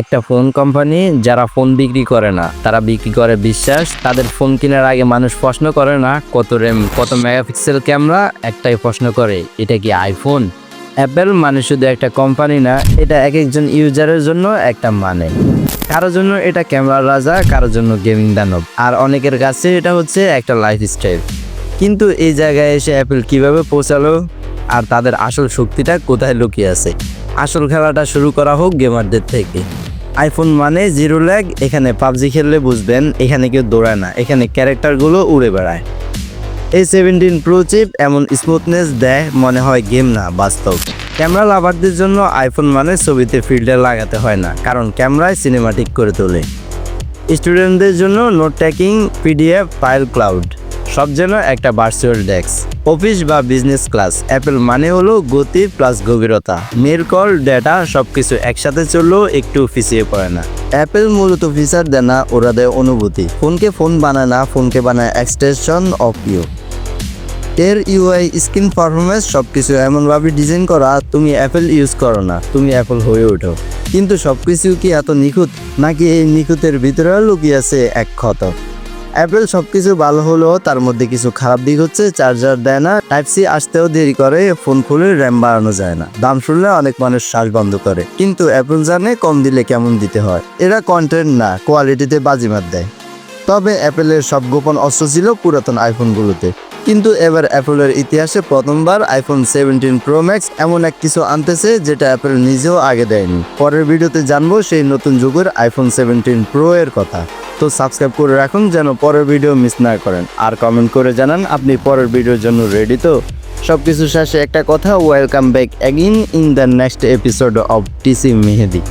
একটা phone company যারা phone বিক্রি করে না, তারা বিক্রি করে বিশ্বাস, তাদের ফোন কেনার আগে মানুষ প্রশ্ন করে না, কত র্যাম কত মেগাপিক্সেল ক্যামেরা একটাই প্রশ্ন করে, এটা কি আইফোন অ্যাপেল মানে শুধু একটা কোম্পানি না, এটা এক একজন ইউজারের জন্য একটা মানে। কারোর জন্য এটা ক্যামেরার রাজা, কারোর জন্য গেমিং দানব। আর অনেকের কাছে এটা হচ্ছে একটা লাইফ স্টাইল কিন্তু এই জায়গায় এসে অ্যাপেল কীভাবে পৌঁছালো? আর তাদের আসল শক্তিটা কোথায় লুকিয়ে আছে? আসল খেলাটা শুরু করা হোক গেমারদের থেকে। আইফোন মানে জিরো ল্যাগ এখানে পাবজি খেললে বুঝবেন এখানে কেউ দৌড়ায় না, এখানে ক্যারেক্টারগুলো উড়ে বেড়ায়। এই সেভেন্টিন প্রো চিপ এমন স্মুথনেস দেয়, মনে হয় গেম না, বাস্তব। ক্যামেরা লাভারদের জন্য আইফোন মানে ছবিতে ফিল্টার লাগাতে হয় না, কারণ ক্যামেরায় সিনেমাটিক করে তোলে। স্টুডেন্টদের জন্য note taking PDF file cloud সব যেন একটা ভার্চুয়াল ডেস্ক অফিস বা বিজনেস ক্লাস। অ্যাপেল মানে হলো গতি প্লাস গভীরতা। মেল কল ডেটা সব কিছু একসাথে চললেও একটু পিছিয়ে পড়ে না। অ্যাপেল মূলত ফিচার দেয় না, ওরা দেয় অনুভূতি। ফোনকে ফোন বানায় না, ফোনকে বানায় এক্সটেনশন অফ ইউ এর ইউআই স্ক্রিন পারফরমেন্স সব কিছু এমনভাবে ডিজাইন করা তুমি অ্যাপেল ইউজ করো না, তুমি অ্যাপেল হয়ে ওঠো। কিন্তু সব কিছু কি এত নিখুঁত? নাকি এই নিখুঁতের ভিতরেও লুকিয়ে আছে এক ক্ষত? অ্যাপেল সব কিছু ভালো হলেও তার মধ্যে কিছু খারাপ দিক হচ্ছে চার্জার দেয় না টাইপ সি আসতেও দেরি করে ফোন খুলে র্যাম বাড়ানো যায় না। দাম শুনলে অনেক মানুষ শ্বাস বন্ধ করে। কিন্তু অ্যাপেল জানে কম দিলে কেমন দিতে হয়। এরা কন্টেন্ট না কোয়ালিটিতে বাজিমাত দেয়। তবে অ্যাপেলের সব গোপন অস্ত্র ছিল পুরাতন আইফোনগুলোতে কিন্তু এবার অ্যাপেলের ইতিহাসে প্রথমবার আইফোন সেভেন্টিন প্রো ম্যাক্স এমন এক কিছু আনতেছে, যেটা অ্যাপেল নিজেও আগে দেয়নি। পরের ভিডিওতে জানব সেই নতুন যুগের আইফোন সেভেন্টিন প্রো এর কথা। তো সাবস্ক্রাইব করে রাখুন যেন পরের ভিডিও মিস না করেন। আর কমেন্ট করে জানান, আপনি পরের ভিডিওর জন্য রেডি তো? সব কিছু শেষে একটা কথা welcome back again in the next episode of TC Mehedi